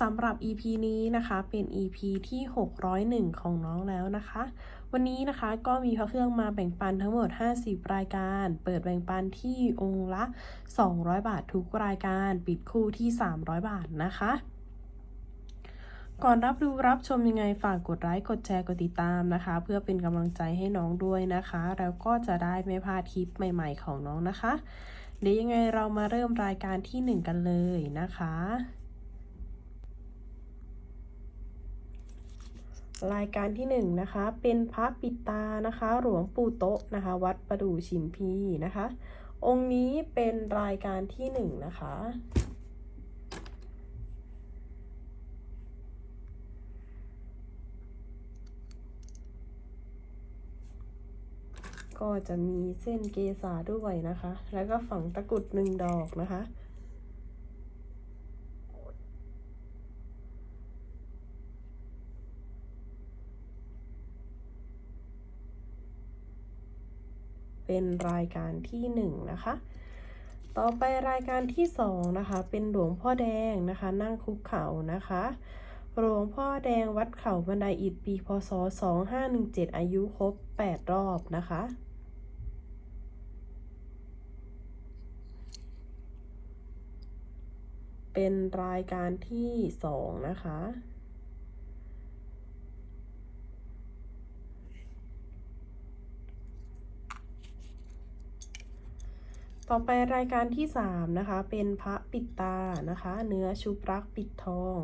สำหรับ EP นี้นะคะ เป็น EP ที่ 601 ของน้องแล้วนะคะ วันนี้นะคะก็มีพระเครื่องมาแบ่งปันทั้งหมด 50 รายการ เปิดแบ่งปันที่องค์ละ 200 บาททุกรายการ ปิดคู่ที่ 300 บาทนะคะก่อนรับดูรับชมยังไงฝากกดไลค์กดแชร์กดติดตามนะคะ เพื่อเป็นกำลังใจให้น้องด้วยนะคะ แล้วก็จะได้ไม่พลาดคลิปใหม่ ๆ ของน้องนะคะ เดี๋ยวยังไงเรามาเริ่มรายการที่ 1 กันเลยนะคะ รายการที่1นนะคะ เป็นพระปิดตานะคะ หลวงปู่โตะนะคะ วัดประดู่ชิมพีนะคะ องค์นี้เป็นรายการที่1นนะคะ ก็จะมีเส้นเกษาด้วยนะคะ แล้วก็ฝังตะกรุดหนึ่งดอกนะคะ เป็นรายการที่หนึ่งนะคะ ต่อไปรายการที่สองนะคะ เป็นหลวงพ่อแดงนะคะ นั่งคุกเข่านะคะ หลวงพ่อแดงวัดเขาบันไดอิฐปีพศ 2517 อายุครบ 8 รอบนะคะเป็นรายการที่สองนะคะ ต่อไปรายการที่สามนะคะ เป็นพระปิดตานะคะ เนื้อชุบรักปิดทอง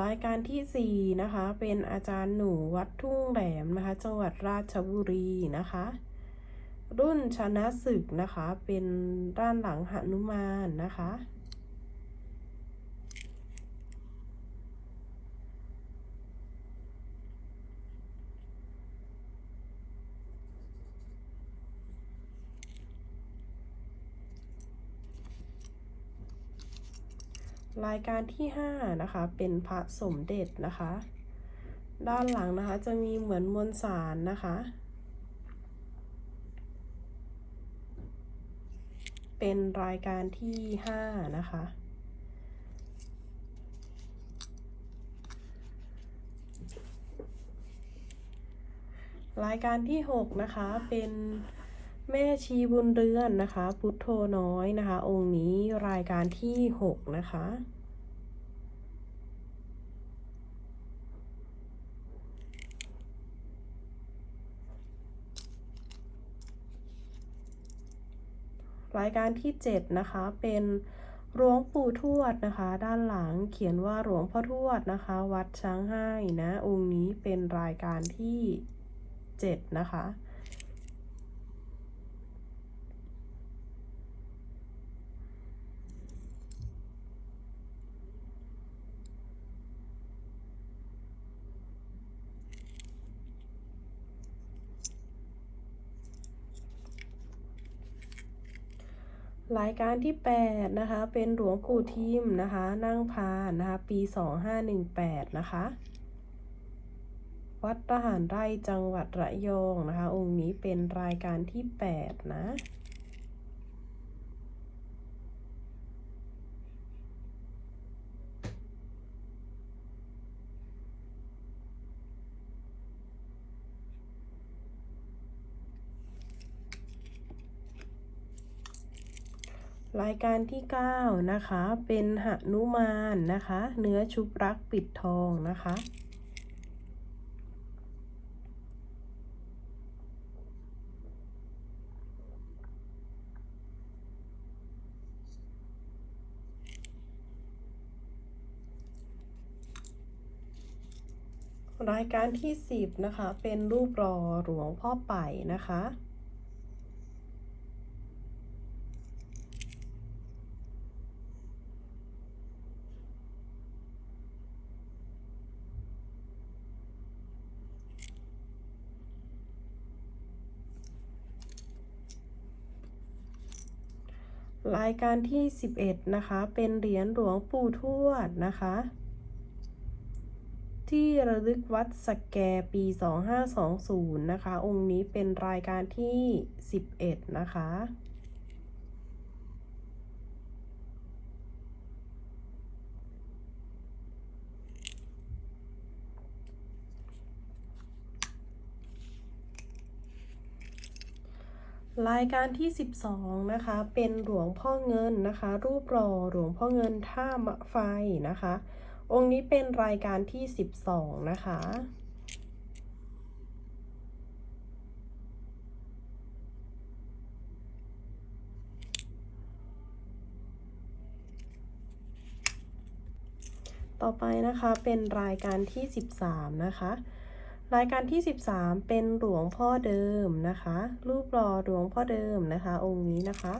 รายการที่สี่นะคะ เป็นอาจารย์หนูวัดทุ่งแหลมนะคะ จังหวัดราชบุรีนะคะ รุ่นชนะศึกนะคะ เป็นด้านหลังหนุมานนะคะ รายการที่ห้านะคะ เป็นพระสมเด็จนะคะ ด้านหลังนะคะจะมีเหมือนมวลสารนะคะ เป็นรายการที่ห้านะคะ รายการที่หกนะคะเป็นแม่ชีบุญเรือนนะคะ พุทโธน้อยนะคะ องค์นี้รายการที่หกนะคะายการที่ 7 นะคะ เป็นหลวงปู่ทวดนะคะ ด้านหลังเขียนว่าหลวงพ่อทวดนะคะ วัดช้างให้นะ องค์นี้เป็นรายการที่ 7 นะคะ รายการที่ 8 นะคะ เป็นหลวงปู่ทิมนะคะ นั่งพานนะคะ ปี 2518 นะคะ วัดทหารไร่จังหวัดระยองนะคะ องค์นี้เป็นรายการที่ 8 นะ รายการที่ 9 นะคะ เป็นหนุมานนะคะ เนื้อชุบรักปิดทองนะคะ รายการที่ 10 นะคะ เป็นรูปรอหลวงพ่อไป่นะคะ รายการที่ 11 นะคะ เป็นเหรียญหลวงปู่ทวดนะคะ ที่ระลึกวัดสแกปี 2520 นะคะ องค์นี้เป็นรายการที่ 11 นะคะ รายการที่ 12 นะคะ เป็นหลวงพ่อเงินนะคะ รูปหล่อหลวงพ่อเงินท่ามะไฟนะคะ องค์นี้เป็นรายการที่ 12 นะคะ ต่อไปนะคะเป็นรายการที่ 13 นะคะ รายการที่ 13 เป็นหลวงพ่อเดิมนะคะ รูปหล่อหลวงพ่อเดิมนะคะ องค์นี้นะคะ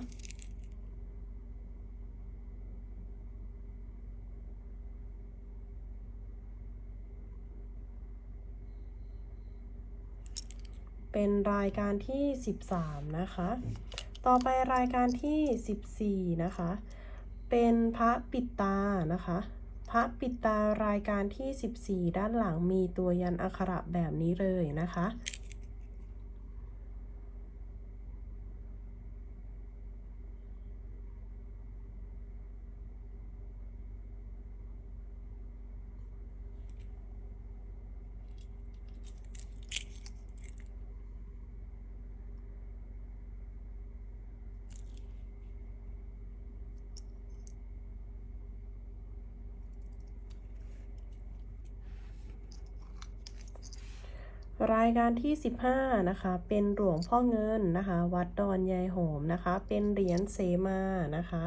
เป็นรายการที่ 13 นะคะ ต่อไปรายการที่ 14 นะคะ เป็นพระปิดตานะคะ ระปิดตารายการที่ 14 ด้านหลังมีตัวยันอักขระแบบนี้เลยนะคะ รายการที่ 15 นะคะ เป็นหลวงพ่อเงินนะคะ วัดดอนยายโหมนะคะ เป็นเหรียญเสมานะคะ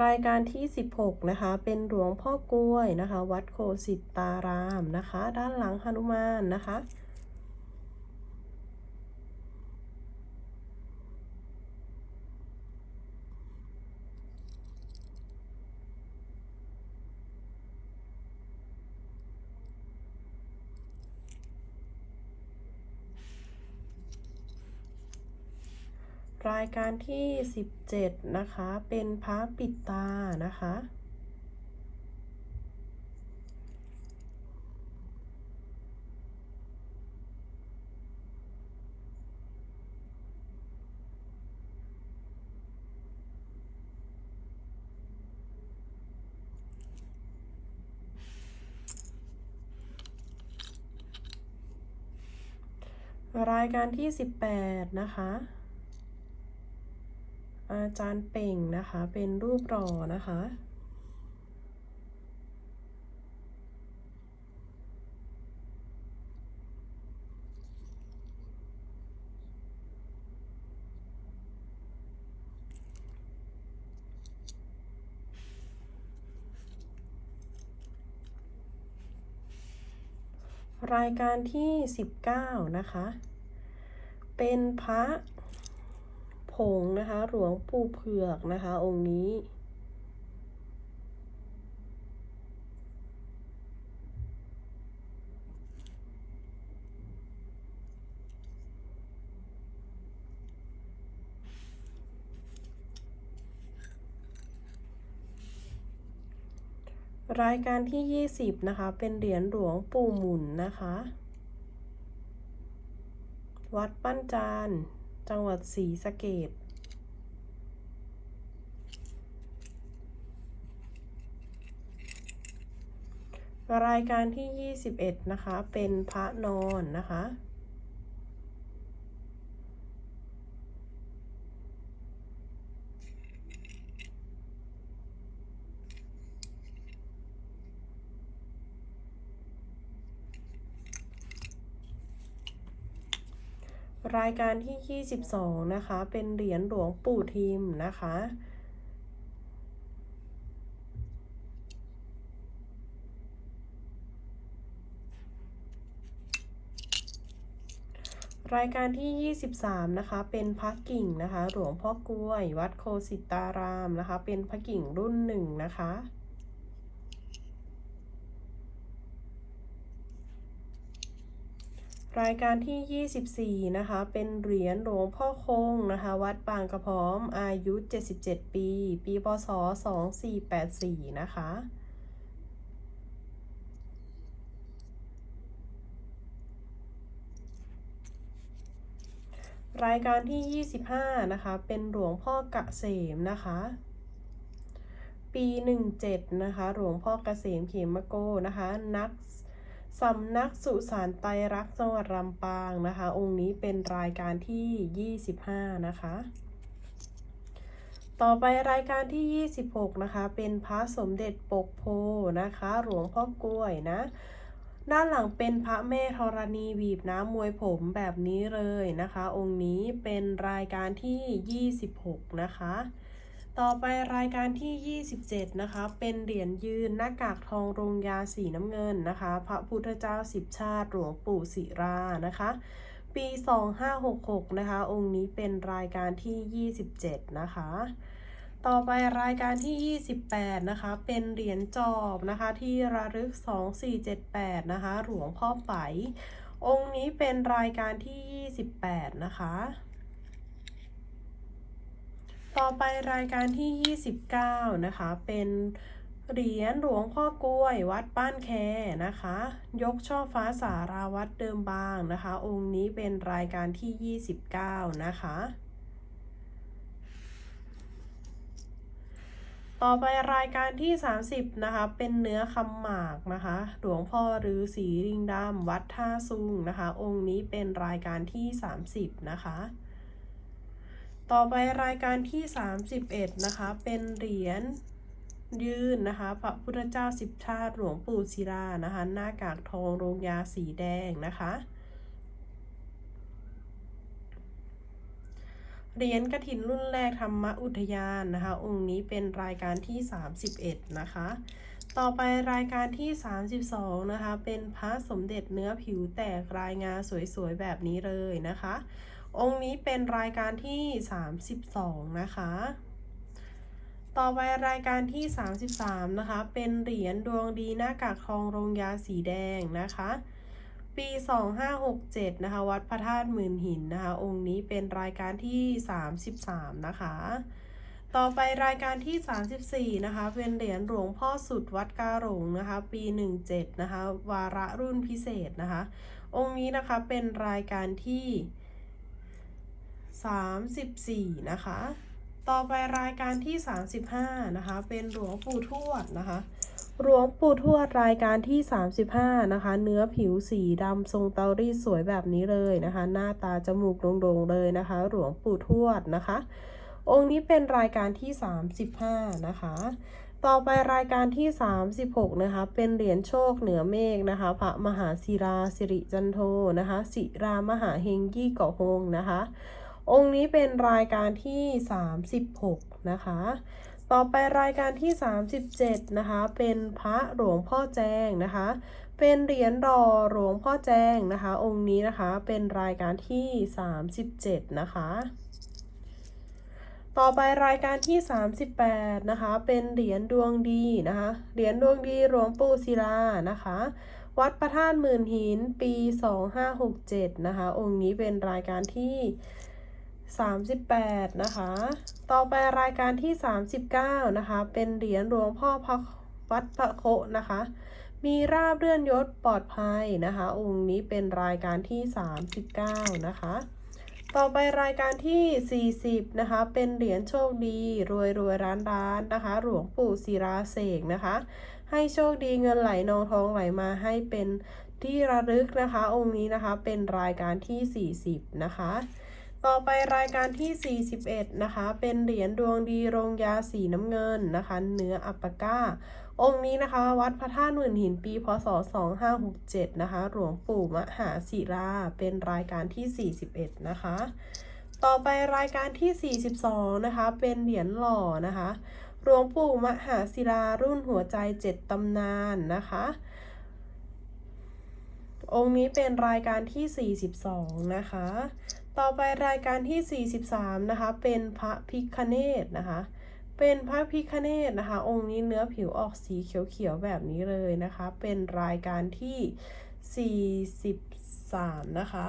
รายการที่ 16 นะคะ เป็นหลวงพ่อกล้วยนะคะ วัดโคสิตารามนะคะ ด้านหลังหนุมานนะคะายการที่ 17 นะคะ เป็นพระปิดตานะคะ รายการที่ 18 นะคะ อาจารย์เป่งนะคะ เป็นรูปรอนะคะ รายการที่ 19 นะคะ เป็นพระ ผงนะคะ หลวงปู่เผือกนะคะ องค์นี้ รายการที่ 20 นะคะ เป็นเหรียญหลวงปู่หมุนนะคะ วัดปั้นจาน จังหวัดศรีสะเกดรายการที่ 21 นะคะ เป็นพระนอนนะคะ รายการที่ 22 นะคะ เป็นเหรียญหลวงปู่ทิมนะคะ รายการที่ 23 นะคะ เป็นพระกิ่งนะคะ หลวงพ่อกล้วย วัดโคสิตารามนะคะ เป็นพระกิ่งรุ่นหนึ่งนะคะ รายการที่ 24 นะคะ เป็นเหรียญหลวงพ่อคงนะคะ วัดบางกระพร้อม อายุ 77 ปี ปีพศ 2484 นะคะ รายการที่ 25 นะคะ เป็นหลวงพ่อเกษมนะคะ ปี 17 นะคะ หลวงพ่อเกษมเขมโกนะคะ นัก สำนักสุสานไตรรักจังหวัดลำปางนะคะ องค์นี้เป็นรายการที่ 25 นะคะ ต่อไปรายการที่ 26 นะคะ เป็นพระสมเด็จปกโพนะคะ หลวงพ่อกล้วยนะ ด้านหลังเป็นพระแม่ธรณีบีบน้ำมวยผมแบบนี้เลยนะคะ องค์นี้เป็นรายการที่ 26 นะคะ ต่อไปรายการที่ 27 นะคะ เป็นเหรียญยืนหน้ากากทองรงยาสีน้ำเงินนะคะ พระพุทธเจ้าสิบชาติหลวงปู่ศิรานะคะ ปี 2566 นะคะ องค์นี้เป็นรายการที่ 27 นะคะ ต่อไปรายการที่ 28 นะคะ เป็นเหรียญจอบนะคะ ที่ระลึก 2478 นะคะ หลวงพ่อไป องค์นี้เป็นรายการที่ 28 นะคะ ต่อไปรายการที่ 29 นะคะ เป็นเหรียญหลวงพ่อกล้วยวัดบ้านแคนะคะ ยกช่อฟ้าสาราวัดเดิมบางนะคะ องค์นี้เป็นรายการที่ 29 นะคะ ต่อไปรายการที่ 30 นะคะ เป็นเนื้อคำหมากนะคะ หลวงพ่อฤาษีริงดำวัดท่าซุงนะคะ องค์นี้เป็นรายการที่ 30 นะคะ ต่อไปรายการที่ 31 นะคะ เป็นเหรียญยืนนะคะพระพุทธเจ้าสิบชาติหลวงปู่ศิลานะคะ หน้ากากทองโรงยาสีแดงนะคะเหรียญกระถินรุ่นแรกธรรมอุทยานนะคะ องค์นี้เป็นรายการที่ 31 นะคะ ต่อไปรายการที่ 32 นะคะ เป็นพระสมเด็จเนื้อผิวแตกรายงาสวยๆ แบบนี้เลยนะคะ องค์นี้เป็นรายการที่ 32 นะคะ ต่อไปรายการที่ 33 นะคะ เป็นเหรียญดวงดีหน้ากากทองโรงยาสีแดงนะคะ ปี 2567 นะคะ วัดพระธาตุหมื่นหินนะคะ องค์นี้เป็นรายการที่ 33 นะคะ ต่อไปรายการที่ 34 นะคะ เป็นเหรียญหลวงพ่อสุดวัดกาหลงนะคะ ปี 17 นะคะ วาระรุ่นพิเศษนะคะ องค์นี้นะคะเป็นรายการที่ 34 นะคะ ต่อไปรายการที่ 35 นะคะ เป็นหลวงปู่ทวดนะคะ หลวงปู่ทวดรายการที่ 35 นะคะ เนื้อผิวสีดำทรงเตารีดสวยแบบนี้เลยนะคะ หน้าตาจมูกโด่งๆเลยนะคะ หลวงปู่ทวดนะคะ องค์นี้เป็นรายการที่ 35 นะคะต่อไปรายการที่ 36 นะคะ เป็นเหรียญโชคเหนือเมฆนะคะ พระมหาศิราสิริจันโทนะคะ ศิรามหาเฮงยี่เกาะฮงนะคะ องค์นี้เป็นรายการที่ 36 นะคะ ต่อไปรายการที่ 37 นะคะ เป็นพระหลวงพ่อแจ้งนะคะ เป็นเหรียญรอหลวงพ่อแจ้งนะคะ องค์นี้นะคะ เป็นรายการที่ 37 นะคะต่อไปรายการที่ 38 นะคะ เป็นเหรียญดวงดีนะคะ เหรียญดวงดีหลวงปู่ศิลานะคะ วัดพระธาตุหมื่นหินปี 2567 นะคะ องค์นี้เป็นรายการที่ 38 นะคะ ต่อไปรายการที่ 39 นะคะ เป็นเหรียญหลวงพ่อพระวัดพระโคนะคะ มีราบเลื่อนยศปลอดภัยนะคะ องค์นี้เป็นรายการที่ 39 นะคะ ต่อไปรายการที่ 40 นะคะ เป็นเหรียญโชคดี รวยรวยร้านร้านนะคะ หลวงปู่ศิราเสกนะคะ ให้โชคดีเงินไหลนองทองไหลมาให้เป็นที่ระลึกนะคะ องค์นี้นะคะเป็นรายการที่ 40 นะคะ ต่อไปรายการที่ 41 นะคะ เป็นเหรียญดวงดีโรงยาสีน้ำเงินนะคะ เนื้ออัปปะก้า องค์นี้นะคะ วัดพระธาตุหมื่นหินปี พศ 2567 นะคะ หลวงปู่มหาศิรา เป็นรายการที่ 41 นะคะ ต่อไปรายการที่ 42 นะคะ เป็นเหรียญหล่อนะคะ หลวงปู่มหาศิลารุ่นหัวใจเจ็ดตำนานนะคะ องค์นี้เป็นรายการที่ 42 นะคะ ต่อไปรายการที่ 43 นะคะ เป็นพระพิคเนตนะคะ เป็นพระพิคเนตนะคะ องค์นี้เนื้อผิวออกสีเขียวๆแบบนี้เลยนะคะ เป็นรายการที่ 43 นะคะ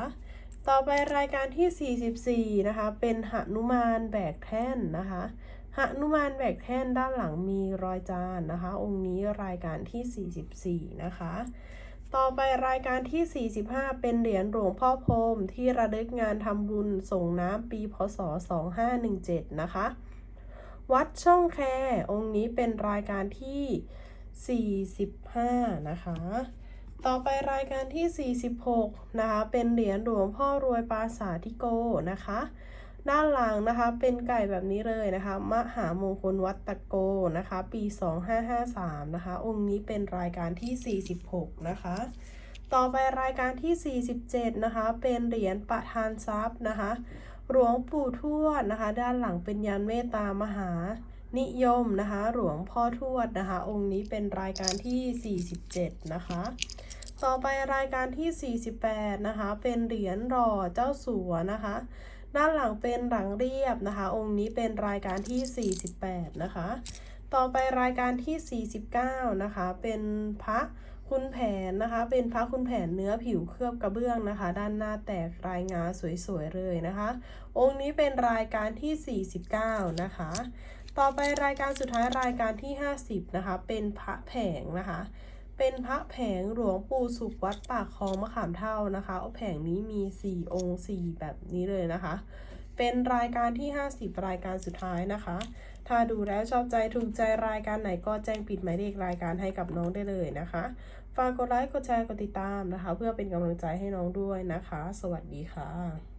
ต่อไปรายการที่ 44 นะคะ เป็นหนุมานแบกแท่นนะคะหนุมานแบกแท่นด้านหลังมีรอยจานนะคะ องค์นี้รายการที่ 44 นะคะ ต่อไปรายการที่ 45 เป็นเหรียญหลวงพ่อพรมที่ระลึกงานทำบุญส่งน้ำปีพศ 2517 นะคะ วัดช่องแค องค์นี้เป็นรายการที่ 45 นะคะ ต่อไปรายการที่ 46 นะคะ เป็นเหรียญหลวงพ่อรวยปราสาทธิโกนะคะ ด้านหลังนะคะเป็นไก่แบบนี้เลยนะคะมหามงคลวัดตะโกนะคะ ปี 2553 นะคะ องค์นี้เป็นรายการที่ 46 นะคะ ต่อไปรายการที่ 47 นะคะ เป็นเหรียญประธานทรัพย์นะคะหลวงปู่ทวดนะคะ ด้านหลังเป็นยันเมตตามหานิยมนะคะ หลวงพ่อทวดนะคะ องค์นี้เป็นรายการที่ 47 นะคะต่อไปรายการที่ 48 นะคะ เป็นเหรียญหล่อเจ้าสัวนะคะ ด้านหลังเป็นหลังเรียบนะคะ องค์นี้เป็นรายการที่ 48 นะคะ ต่อไปรายการที่ 49 นะคะ เป็นพระคุณแผนนะคะ เป็นพระคุณแผนเนื้อผิวเคลือบกระเบื้องนะคะ ด้านหน้าแตกรายงาสวยๆเลยนะคะ องค์นี้เป็นรายการที่ 49 นะคะ ต่อไปรายการสุดท้ายรายการที่ 50 นะคะ เป็นพระแผงนะคะ เป็นพระแผงหลวงปู่สุขวัดปากคลองมะขามเท่านะคะแผงนี้มี 4 องค์ 4 แบบนี้เลยนะคะ เป็นรายการที่ 50 รายการสุดท้ายนะคะ ถ้าดูแล้วชอบใจถูกใจรายการไหนก็แจ้งปิดหมายเลขรายการให้กับน้องได้เลยนะคะ ฝากกดไลค์ กดแชร์ กดติดตามนะคะ เพื่อเป็นกำลังใจให้น้องด้วยนะคะ สวัสดีค่ะ